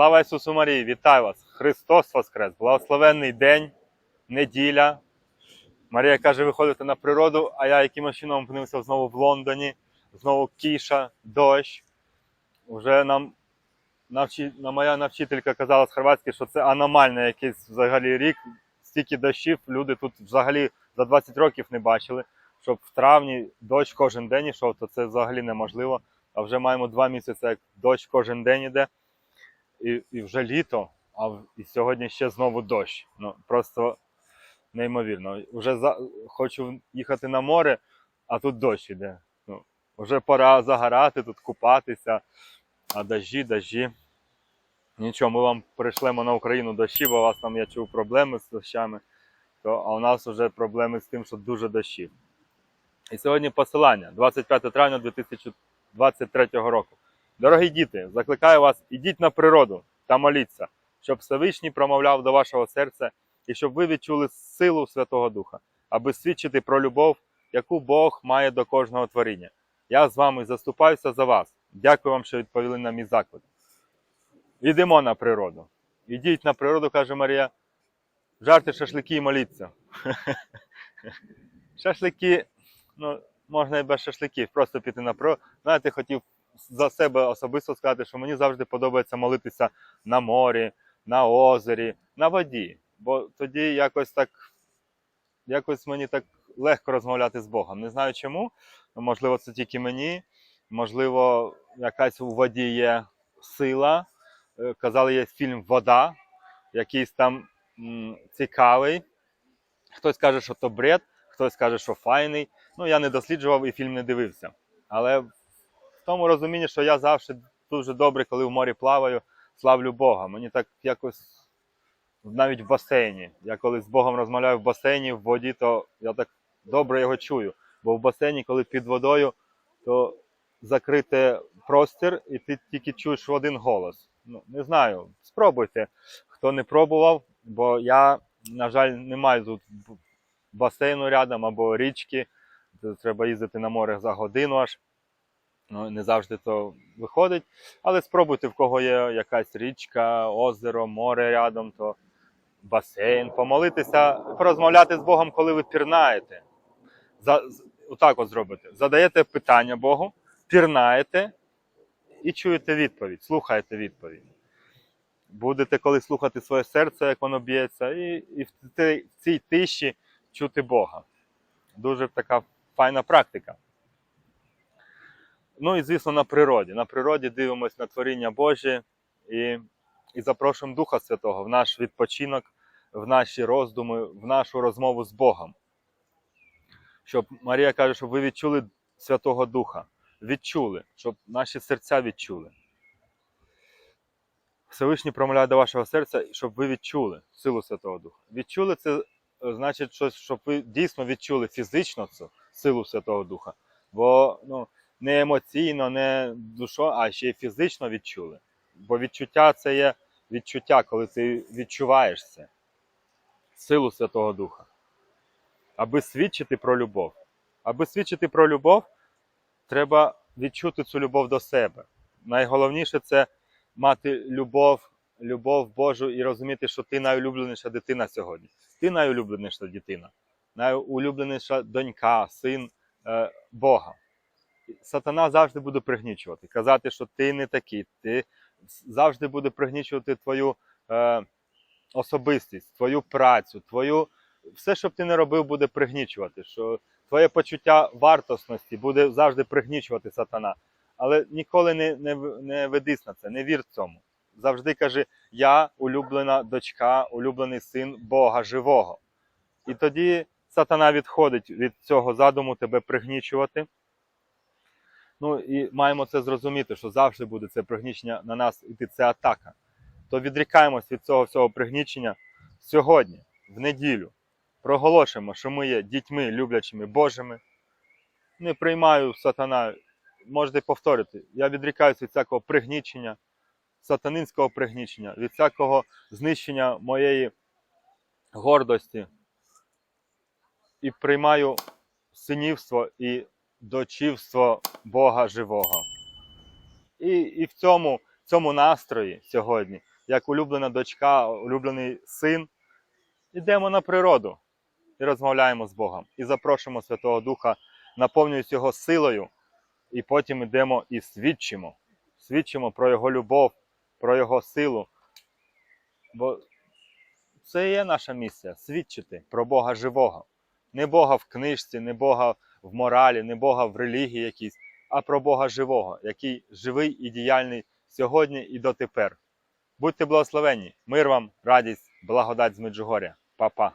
Слава Ісусу Марії! Вітаю вас! Христос Воскрес! Благословенний день, неділя. Марія каже, виходити на природу, а я якимось чином опинився знову в Лондоні, знову кіша, дощ. Уже нам навчи... на моя навчителька казала з Хорватськи, що це аномальний якийсь взагалі рік. Стільки дощів люди тут взагалі за 20 років не бачили. Щоб в травні дощ кожен день йшов, то це взагалі неможливо. А вже маємо два місяці, як дощ кожен день іде. І, і вже літо, а і сьогодні ще знову дощ. Ну просто неймовірно. Вже за... хочу їхати на море, а тут дощ іде. Ну, вже пора загорати, тут купатися, а дощі, дощі. Нічого, ми вам прийшлемо на Україну дощі, бо у вас там я чув проблеми з дощами. То, а у нас вже проблеми з тим, що дуже дощі. І сьогодні посилання 25 травня 2023 року. Дорогі діти, закликаю вас, ідіть на природу та моліться, щоб Всевишній промовляв до вашого серця і щоб ви відчули силу Святого Духа, аби свідчити про любов, яку Бог має до кожного творіння. Я з вами заступаюся за вас. Дякую вам, що відповіли на мій заклик. Ідемо на природу. Ідіть на природу, каже Марія. Жарте шашлики і моліться. Шашлики, ну, можна і без шашликів, просто піти на природу. Знаєте, хотів за себе особисто сказати, що мені завжди подобається молитися на морі, на озері, на воді. Бо тоді якось так, якось мені так легко розмовляти з Богом. Не знаю чому. Можливо, це тільки мені, можливо, якась у воді є сила. Е, Казали, є фільм Вода, якийсь там м, цікавий. Хтось каже, що то бред, хтось каже, що файний. Ну, я не досліджував і фільм не дивився. Але в тому розумінні, що я завжди дуже добре, коли в морі плаваю, славлю Бога. Мені так якось навіть в басейні. Я коли з Богом розмовляю в басейні, в воді, то я так добре його чую. Бо в басейні, коли під водою, то закрите простір, і ти тільки чуєш один голос. Ну, не знаю, спробуйте, хто не пробував, бо я, на жаль, не маю тут басейну рядом або річки. Треба їздити на море за годину аж. Ну, не завжди то виходить. Але спробуйте, в кого є якась річка, озеро, море рядом, то басейн, помолитися, порозмовляти з Богом, коли ви пірнаєте. За, отак от зробите. Задаєте питання Богу, пірнаєте і чуєте відповідь, слухаєте відповідь. Будете коли слухати своє серце, як воно б'ється, і, і в, цій тиші чути Бога. Дуже така файна практика. Ну і звісно, на природі. На природі дивимося на творіння Боже і, і запрошуємо Духа Святого в наш відпочинок, в наші роздуми, в нашу розмову з Богом. Щоб Марія каже, щоб ви відчули Святого Духа. Відчули, щоб наші серця відчули. Всевишній промовляє до вашого серця, щоб ви відчули силу Святого Духа. Відчули це е, значить, щоб ви дійсно відчули фізично цю силу Святого Духа. Бо ну, не емоційно, не душо, а ще й фізично відчули. Бо відчуття це є відчуття, коли ти відчуваєш це, силу Святого Духа. Аби свідчити про любов. Аби свідчити про любов, треба відчути цю любов до себе. Найголовніше це мати любов, любов Божу і розуміти, що ти найулюбленіша дитина сьогодні. Ти найулюбленіша дитина, найулюбленіша донька, син е, Бога. Сатана завжди буде пригнічувати, казати, що ти не такий, ти завжди буде пригнічувати твою е, особистість, твою працю, твою все, що б ти не робив, буде пригнічувати. Що твоє почуття вартосності буде завжди пригнічувати сатана. Але ніколи не, не, не ведись на це, не вір цьому. Завжди кажи: я улюблена дочка, улюблений син Бога живого. І тоді сатана відходить від цього задуму тебе пригнічувати. Ну і маємо це зрозуміти, що завжди буде це пригнічення на нас іти, це атака. То відрікаємось від цього всього пригнічення сьогодні, в неділю. Проголошуємо, що ми є дітьми, люблячими Божими. Не приймаю сатана. Можете повторити, я відрікаюся від всякого пригнічення, сатанинського пригнічення, від всякого знищення моєї гордості. І приймаю синівство і дочівство Бога живого. І, і в цьому, цьому настрої сьогодні як улюблена дочка, улюблений син, йдемо на природу і розмовляємо з Богом. І запрошуємо Святого Духа, наповнюючи його силою, і потім йдемо і свідчимо. Свідчимо про Його любов, про Його силу. Бо це і є наша місія свідчити про Бога живого. Не Бога в книжці, не Бога в моралі, не Бога в релігії якійсь, а про Бога живого, який живий і діяльний сьогодні і дотепер. Будьте благословенні, мир вам, радість, благодать з Меджугоря. Па-па.